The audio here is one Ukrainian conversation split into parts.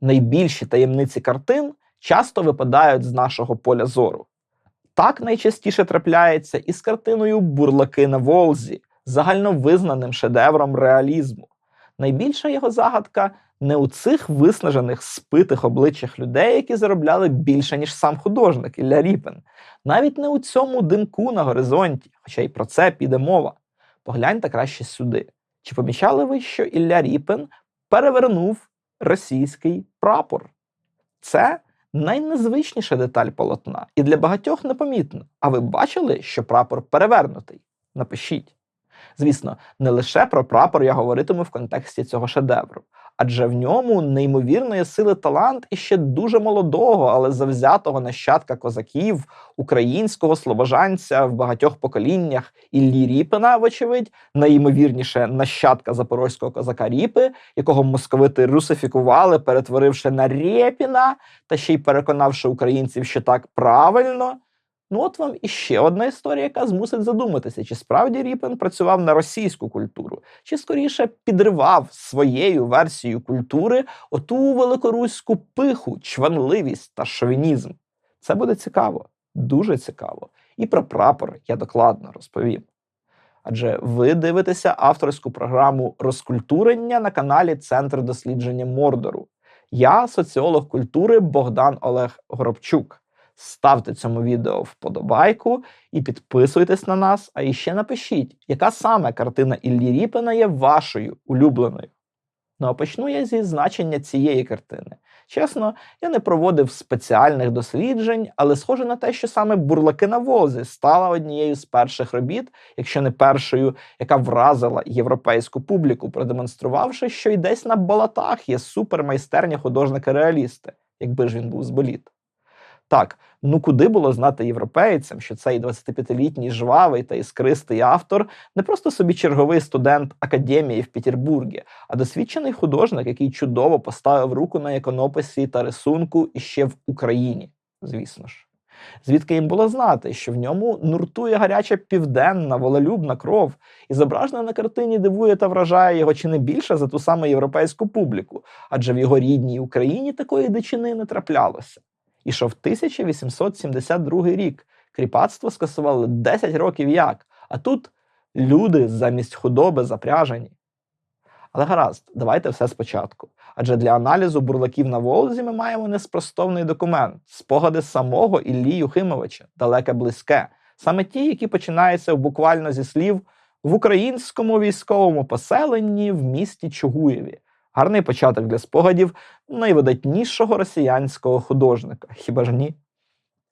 найбільші таємниці картин часто випадають з нашого поля зору. Так найчастіше трапляється і з картиною Бурлаки на Волзі, загальновизнаним шедевром реалізму. Найбільша його загадка не у цих виснажених спитих обличчях людей, які заробляли більше, ніж сам художник Ілля Ріпен, навіть не у цьому димку на горизонті, хоча й про це піде мова. Погляньте краще сюди. Чи помічали ви, що Ілля Ріпен перевернув російський прапор? Це найнезвичніша деталь полотна і для багатьох непомітна. А ви бачили, що прапор перевернутий? Напишіть. Звісно, не лише про прапор я говоритиму в контексті цього шедевру, адже в ньому неймовірної сили талант і ще дуже молодого, але завзятого нащадка козаків, українського слобожанця в багатьох поколіннях Іллі Ріпина, вочевидь, найімовірніше нащадка запорозького козака Ріпи, якого московити русифікували, перетворивши на Рєпіна, та ще й переконавши українців, що так правильно. Ну, от вам іще одна історія, яка змусить задуматися, чи справді Ріпен працював на російську культуру, чи скоріше підривав своєю версією культури оту великоруську пиху, чванливість та шовінізм. Це буде цікаво, дуже цікаво. І про прапор я докладно розповім. Адже ви дивитеся авторську програму розкультурення на каналі Центр дослідження Мордору. Я соціолог культури Богдан Олег Горобчук. Ставте цьому відео вподобайку і підписуйтесь на нас. А іще напишіть, яка саме картина Іллі Ріпена є вашою улюбленою. Ну а почну я зі значення цієї картини. Чесно, я не проводив спеціальних досліджень, але схоже на те, що саме бурлаки на возі стала однією з перших робіт, якщо не першою, яка вразила європейську публіку, продемонструвавши, що й десь на болотах є супермайстерні художники-реалісти, якби ж він був з боліт. Так, ну куди було знати європейцям, що цей 25-літній жвавий та іскристий автор не просто собі черговий студент академії в Петербургі, а досвідчений художник, який чудово поставив руку на іконописі та рисунку іще в Україні, звісно ж. Звідки їм було знати, що в ньому нуртує гаряча південна, волелюбна кров, і зображена на картині дивує та вражає його чи не більше за ту саму європейську публіку, адже в його рідній Україні такої дичини не траплялося. Ішов 1872 рік. Кріпацтво скасували 10 років як, а тут люди замість худоби запряжені. Але гаразд, давайте все спочатку. Адже для аналізу бурлаків на Волзі ми маємо неспростовний документ спогади самого Іллі Юхимовича, далеке близьке, саме ті, які починаються буквально зі слів в українському військовому поселенні в місті Чугуєві. Гарний початок для спогадів найвидатнішого росіянського художника, хіба ж ні?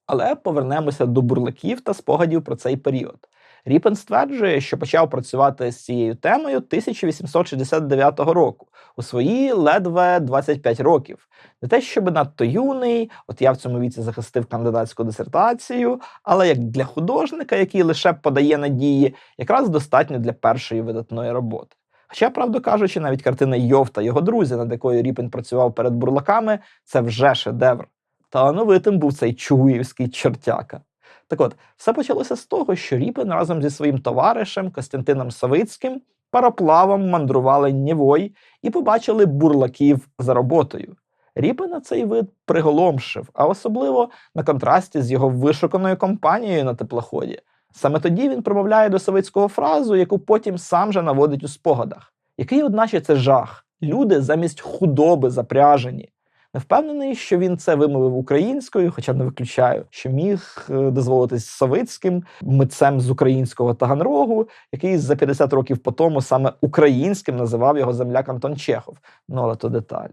Але повернемося до бурлаків та спогадів про цей період. Ріпен стверджує, що почав працювати з цією темою 1869 року, у свої ледве 25 років. Не те, щоб надто юний, от я в цьому віці захистив кандидатську дисертацію, але як для художника, який лише подає надії, якраз достатньо для першої видатної роботи. Хоча, правду кажучи, навіть картина Йов та його друзі, над якою Ріпін працював перед бурлаками, це вже шедевр. Талановитим був цей чугуївський чортяка. Так от, все почалося з того, що Ріпин разом зі своїм товаришем Костянтином Савицьким пароплавом мандрували Нєвой і побачили бурлаків за роботою. Ріпина цей вид приголомшив, а особливо на контрасті з його вишуканою компанією на теплоході. Саме тоді він промовляє до Савицького фразу, яку потім сам же наводить у спогадах. Який, одначе, це жах? Люди замість худоби запряжені. Не впевнений, що він це вимовив українською, хоча не виключаю, що міг е, дозволитись Савицьким митцем з українського Таганрогу, який за 50 років по тому саме українським називав його земляк Антон Чехов. Ну але то деталі.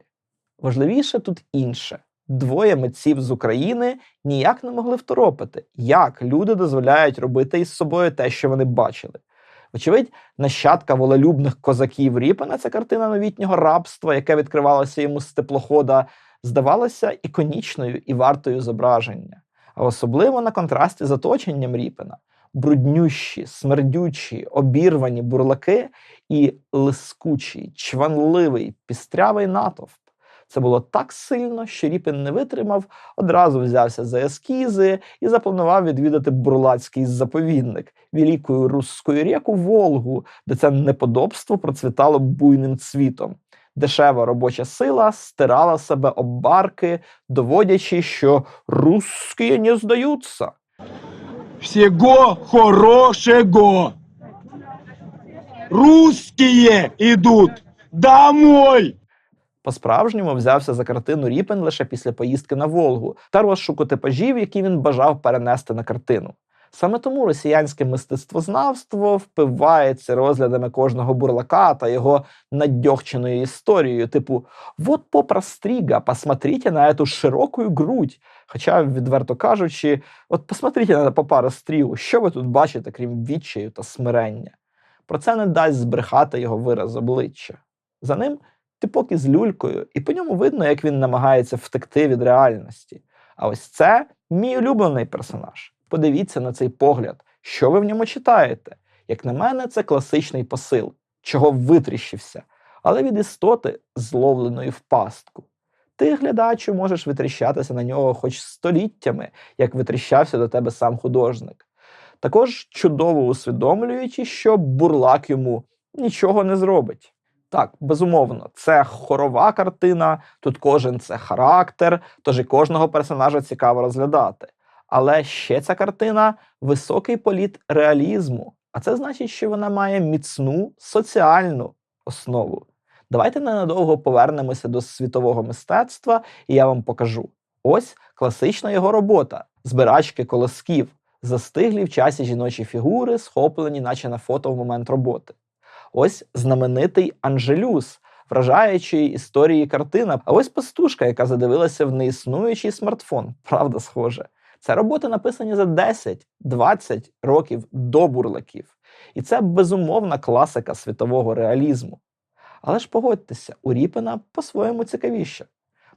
Важливіше тут інше. Двоє митців з України ніяк не могли второпити, як люди дозволяють робити із собою те, що вони бачили. Вочевидь, нащадка волелюбних козаків Ріпена, ця картина новітнього рабства, яке відкривалося йому з теплохода, здавалася іконічною і вартою зображення, а особливо на контрасті з оточенням Ріпена. Бруднющі, смердючі, обірвані бурлаки і лискучий, чванливий, пістрявий натовп. Це було так сильно, що Ріпін не витримав, одразу взявся за ескізи і запланував відвідати бурлацький заповідник, великою русською ріку Волгу, де це неподобство процвітало буйним цвітом. дешева робоча сила стирала себе об барки, доводячи, що русські не здаються. Всего хорошего. Русские идут домой. По-справжньому взявся за картину Ріпен лише після поїздки на Волгу та розшуку типажів, які він бажав перенести на картину. Саме тому росіянське мистецтвознавство впивається розглядами кожного бурлака та його надьохченою історією, типу «Вот попра стріга, посмотрите на эту широку грудь. Хоча, відверто кажучи, от посмотрите на попара стрігу, що ви тут бачите, крім відчаю та смирення. Про це не дасть збрехати його вираз обличчя. За ним типок із люлькою, і по ньому видно, як він намагається втекти від реальності. А ось це мій улюблений персонаж. Подивіться на цей погляд, що ви в ньому читаєте. Як на мене, це класичний посил, чого витріщився, але від істоти, зловленої в пастку. Ти, глядачу, можеш витріщатися на нього хоч століттями, як витріщався до тебе сам художник. Також чудово усвідомлюючи, що бурлак йому нічого не зробить. Так, безумовно, це хорова картина, тут кожен це характер, тож і кожного персонажа цікаво розглядати. Але ще ця картина високий політ реалізму, а це значить, що вона має міцну соціальну основу. Давайте ненадовго повернемося до світового мистецтва, і я вам покажу. Ось класична його робота: збирачки колосків, застиглі в часі жіночі фігури, схоплені, наче на фото в момент роботи. Ось знаменитий Анжелюс, вражаючої історії картина. А ось пастушка, яка задивилася в неіснуючий смартфон. Правда, схоже. Це роботи написані за 10-20 років до бурлаків. І це безумовна класика світового реалізму. Але ж погодьтеся, у Ріпена по-своєму цікавіше.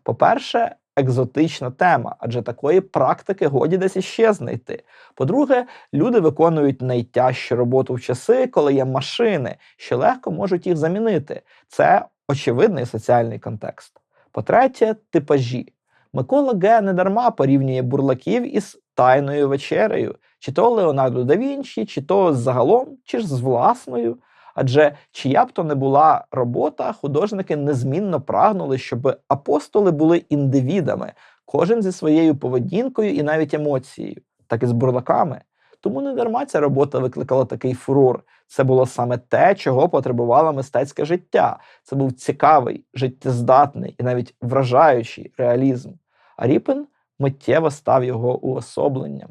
По-перше, екзотична тема, адже такої практики годі десь іще знайти. По-друге, люди виконують найтяжчу роботу в часи, коли є машини, що легко можуть їх замінити. Це очевидний соціальний контекст. По-третє, типажі. Микола Г. недарма порівнює бурлаків із тайною вечерею, чи то Леонардо да Вінчі, чи то загалом, чи ж з власною. Адже чия б то не була робота, художники незмінно прагнули, щоб апостоли були індивідами, кожен зі своєю поведінкою і навіть емоцією, так і з бурлаками. Тому не дарма ця робота викликала такий фурор. Це було саме те, чого потребувало мистецьке життя. Це був цікавий, життєздатний і навіть вражаючий реалізм. А Ріпен миттєво став його уособленням.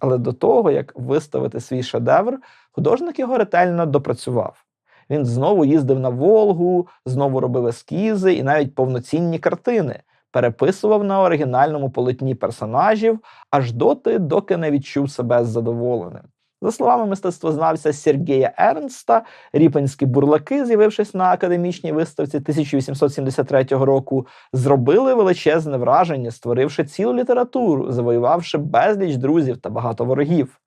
Але до того, як виставити свій шедевр, художник його ретельно допрацював. Він знову їздив на Волгу, знову робив ескізи і навіть повноцінні картини, переписував на оригінальному полотні персонажів аж доти, доки не відчув себе задоволеним. За словами мистецтвознавця Сергія Ернста, ріпенські бурлаки, з'явившись на академічній виставці 1873 року, зробили величезне враження, створивши цілу літературу, завоювавши безліч друзів та багато ворогів.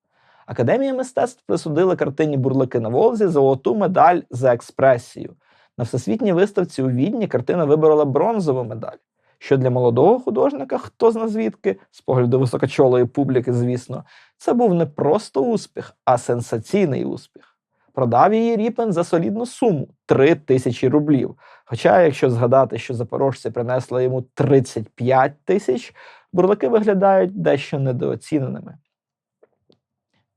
Академія мистецтв присудила картині бурлаки на Волзі золоту медаль за експресію. На всесвітній виставці у Відні картина виборола бронзову медаль. Що для молодого художника, хто зна звідки, з погляду високочолої публіки, звісно, це був не просто успіх, а сенсаційний успіх. Продав її Ріпен за солідну суму 3 тисячі рублів. Хоча, якщо згадати, що запорожці принесли йому 35 тисяч, бурлаки виглядають дещо недооціненими.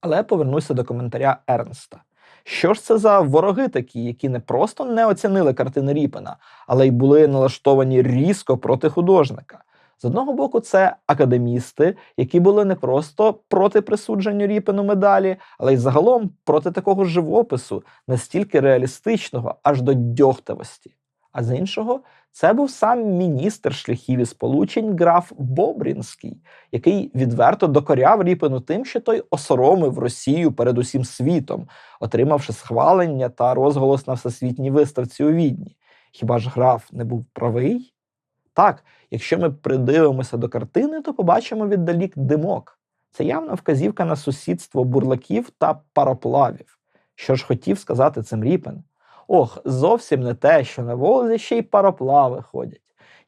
Але повернуся до коментаря Ернста. Що ж це за вороги такі, які не просто не оцінили картини Ріпена, але й були налаштовані різко проти художника? З одного боку, це академісти, які були не просто проти присудження Ріпену медалі, але й загалом проти такого живопису, настільки реалістичного, аж до дьогтавості. А з іншого, це був сам міністр шляхів і сполучень граф Бобрінський, який відверто докоряв Ріпену тим, що той осоромив Росію перед усім світом, отримавши схвалення та розголос на всесвітній виставці у Відні. Хіба ж граф не був правий? Так, якщо ми придивимося до картини, то побачимо віддалік димок. Це явна вказівка на сусідство бурлаків та пароплавів. Що ж хотів сказати цим Ріпен? Ох, зовсім не те, що на Волзі ще й пароплави ходять.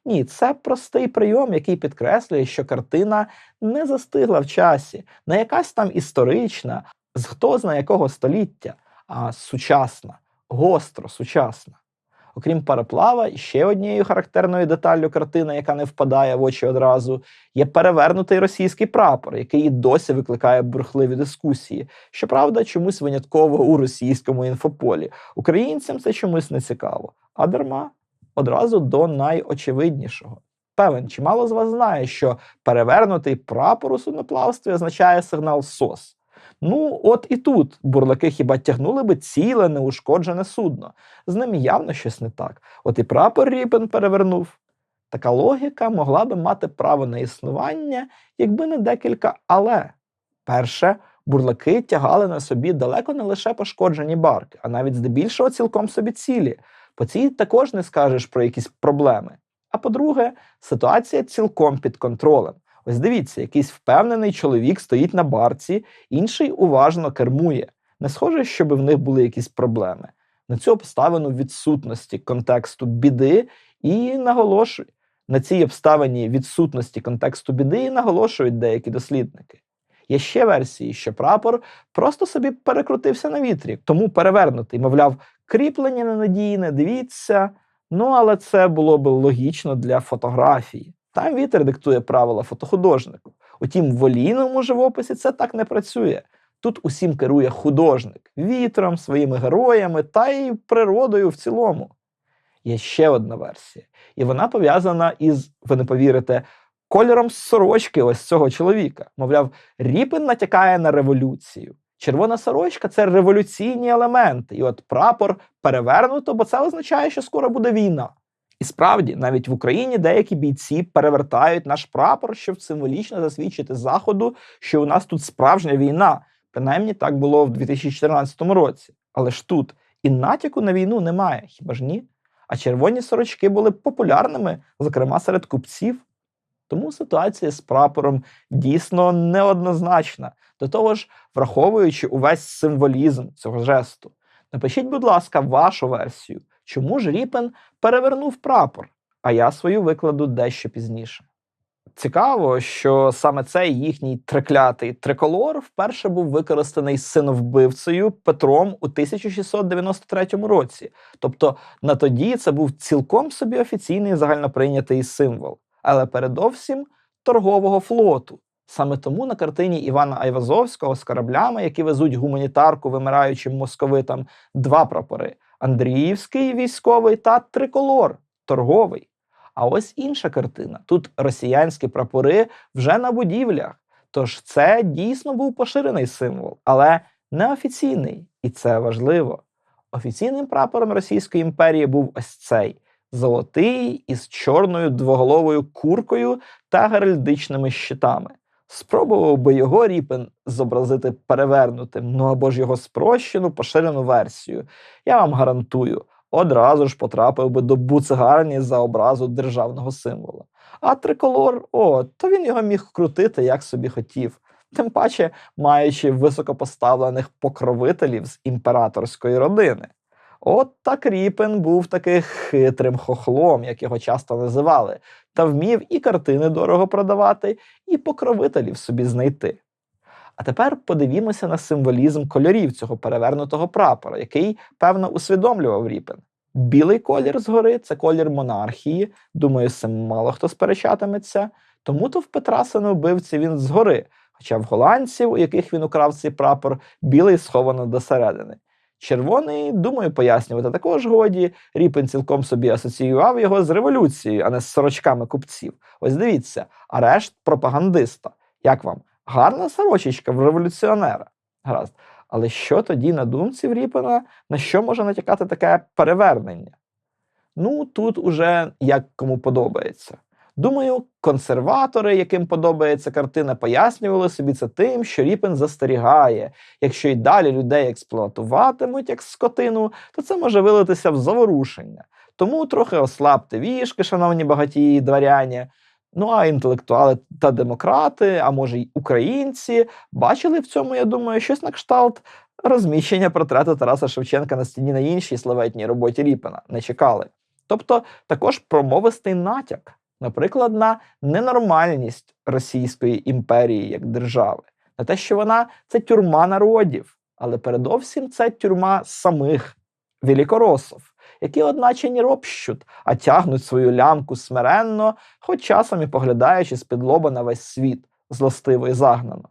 Ні, це простий прийом, який підкреслює, що картина не застигла в часі, не якась там історична, з хто зна якого століття, а сучасна, гостро сучасна. Окрім пароплава, ще однією характерною деталлю картини, яка не впадає в очі одразу, є перевернутий російський прапор, який і досі викликає бурхливі дискусії. Щоправда, чомусь винятково у російському інфополі. Українцям це чомусь не цікаво. А дарма одразу до найочевиднішого. Певен, чимало з вас знає, що перевернутий прапор у судноплавстві означає сигнал СОС. Ну, от і тут бурлаки хіба тягнули би ціле неушкоджене судно. З ним явно щось не так. От і прапор Ріпен перевернув. Така логіка могла би мати право на існування, якби не декілька але. Перше, бурлаки тягали на собі далеко не лише пошкоджені барки, а навіть здебільшого цілком собі цілі. По цій також не скажеш про якісь проблеми. А по-друге, ситуація цілком під контролем. Ось дивіться, якийсь впевнений чоловік стоїть на барці, інший уважно кермує. Не схоже, щоб в них були якісь проблеми. На цю обставину відсутності контексту біди і наголошують. На цій обставині відсутності контексту біди і наголошують деякі дослідники. Є ще версії, що прапор просто собі перекрутився на вітрі, тому перевернутий, мовляв, кріплення ненадійне, дивіться. Ну, але це було б логічно для фотографії. Там вітер диктує правила фотохудожнику. Утім, в олійному живописі це так не працює. Тут усім керує художник вітром, своїми героями та й природою в цілому. Є ще одна версія, і вона пов'язана із, ви не повірите, кольором сорочки ось цього чоловіка. Мовляв, Ріпин натякає на революцію. Червона сорочка це революційні елементи, і от прапор перевернуто, бо це означає, що скоро буде війна. І справді, навіть в Україні деякі бійці перевертають наш прапор, щоб символічно засвідчити Заходу, що у нас тут справжня війна. Принаймні так було в 2014 році. Але ж тут і натяку на війну немає, хіба ж ні? А червоні сорочки були популярними, зокрема серед купців. Тому ситуація з прапором дійсно неоднозначна, до того ж, враховуючи увесь символізм цього жесту. Напишіть, будь ласка, вашу версію, чому ж Ріпен перевернув прапор, а я свою викладу дещо пізніше. Цікаво, що саме цей їхній триклятий триколор вперше був використаний синовбивцею Петром у 1693 році. Тобто на тоді це був цілком собі офіційний загальноприйнятий символ, але передовсім торгового флоту. Саме тому на картині Івана Айвазовського з кораблями, які везуть гуманітарку вимираючим московитам, два прапори: Андріївський військовий та триколор торговий. А ось інша картина. Тут росіянські прапори вже на будівлях. Тож це дійсно був поширений символ, але неофіційний, і це важливо. Офіційним прапором Російської імперії був ось цей золотий із чорною двоголовою куркою та геральдичними щитами. Спробував би його Ріпен зобразити перевернутим, ну або ж його спрощену поширену версію. Я вам гарантую, одразу ж потрапив би до буцегарні за образу державного символа. А триколор, о, то він його міг крутити як собі хотів. Тим паче, маючи високопоставлених покровителів з імператорської родини. От так Ріпен був таким хитрим хохлом, як його часто називали, та вмів і картини дорого продавати, і покровителів собі знайти. А тепер подивімося на символізм кольорів цього перевернутого прапора, який, певно, усвідомлював Ріпен. Білий колір згори це колір монархії. Думаю, цим мало хто сперечатиметься. Тому то в Петра синовбивці він згори, хоча в голландців, у яких він украв цей прапор, білий сховано до середини. Червоний, думаю, пояснювати також годі. Ріпен цілком собі асоціював його з революцією, а не з сорочками купців. Ось дивіться, арешт пропагандиста. Як вам? Гарна сорочечка в революціонера. Гаразд. Але що тоді на думці в Ріпена, на що може натякати таке перевернення? Ну, тут уже як кому подобається. Думаю, консерватори, яким подобається картина, пояснювали собі це тим, що Ріпен застерігає. Якщо й далі людей експлуатуватимуть як скотину, то це може вилитися в заворушення. Тому трохи ослабте вішки, шановні багатії дворяні. Ну а інтелектуали та демократи, а може й українці, бачили в цьому, я думаю, щось на кшталт розміщення портрету Тараса Шевченка на стіні на іншій славетній роботі Ріпена. Не чекали. Тобто також промовистий натяк, наприклад, на ненормальність Російської імперії як держави, на те, що вона це тюрма народів, але передовсім це тюрма самих великоросів, які одначе ні ропщуть, а тягнуть свою лямку смиренно, хоч часом і поглядаючи з-під на весь світ, злостиво і загнано.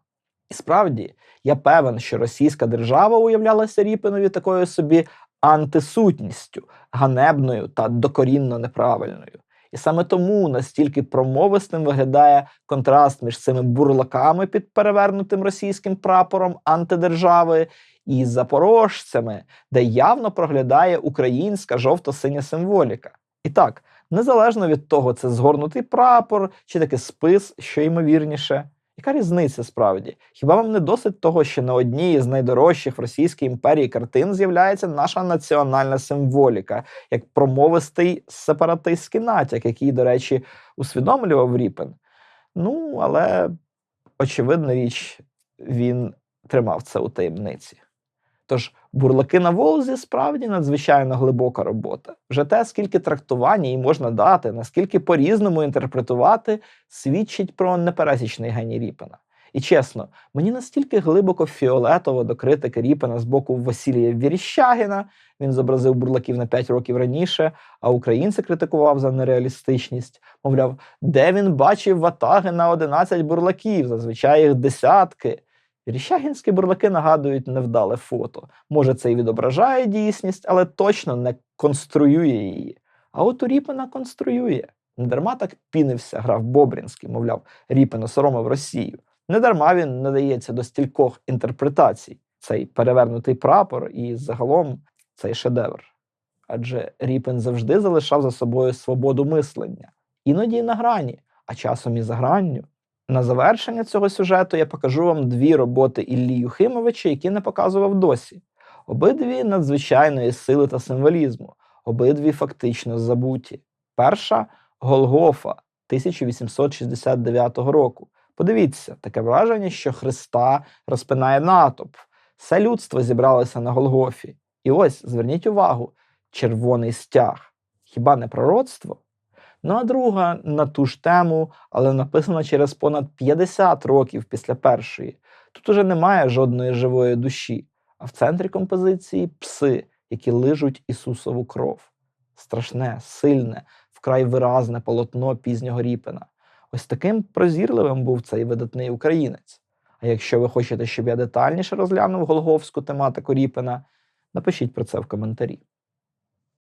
І справді, я певен, що російська держава уявлялася Ріпинові такою собі антисутністю, ганебною та докорінно неправильною. І саме тому настільки промовистим виглядає контраст між цими бурлаками під перевернутим російським прапором антидержави і запорожцями, де явно проглядає українська жовто-синя символіка. І так, незалежно від того, це згорнутий прапор чи таки спис, що ймовірніше. Яка різниця справді? Хіба вам не досить того, що на одній з найдорожчих в Російській імперії картин з'являється наша національна символіка, як промовистий сепаратистський натяк, який, до речі, усвідомлював Ріпен? Ну, але очевидна річ, він тримав це у таємниці. Тож бурлаки на Волзі справді надзвичайно глибока робота. Вже те, скільки трактувань їй можна дати, наскільки по-різному інтерпретувати, свідчить про непересічний геній Ріпена. І чесно, мені настільки глибоко фіолетово до критики Ріпена з боку Василія Віріщагіна, він зобразив бурлаків на 5 років раніше, а українці критикував за нереалістичність. Мовляв, де він бачив ватаги на 11 бурлаків, зазвичай їх десятки. Віріщагінські бурлаки нагадують невдале фото. Може, це і відображає дійсність, але точно не конструює її. А от у Ріпена конструює. Недарма так пінився, грав Бобрінський, мовляв, Ріпен осоромив Росію. Недарма він надається до стількох інтерпретацій. Цей перевернутий прапор і загалом цей шедевр. Адже Ріпен завжди залишав за собою свободу мислення, іноді на грані, а часом і за гранню. На завершення цього сюжету я покажу вам дві роботи Іллі Юхимовича, які не показував досі. Обидві надзвичайної сили та символізму, обидві фактично забуті. Перша Голгофа 1869 року. Подивіться, таке враження, що Христа розпинає натовп. Все людство зібралося на Голгофі. І ось зверніть увагу: червоний стяг. Хіба не пророцтво? Ну а друга на ту ж тему, але написана через понад 50 років після першої. Тут уже немає жодної живої душі, а в центрі композиції пси, які лижуть Ісусову кров. Страшне, сильне, вкрай виразне полотно пізнього Ріпена. Ось таким прозірливим був цей видатний українець. А якщо ви хочете, щоб я детальніше розглянув голговську тематику Ріпена, напишіть про це в коментарі.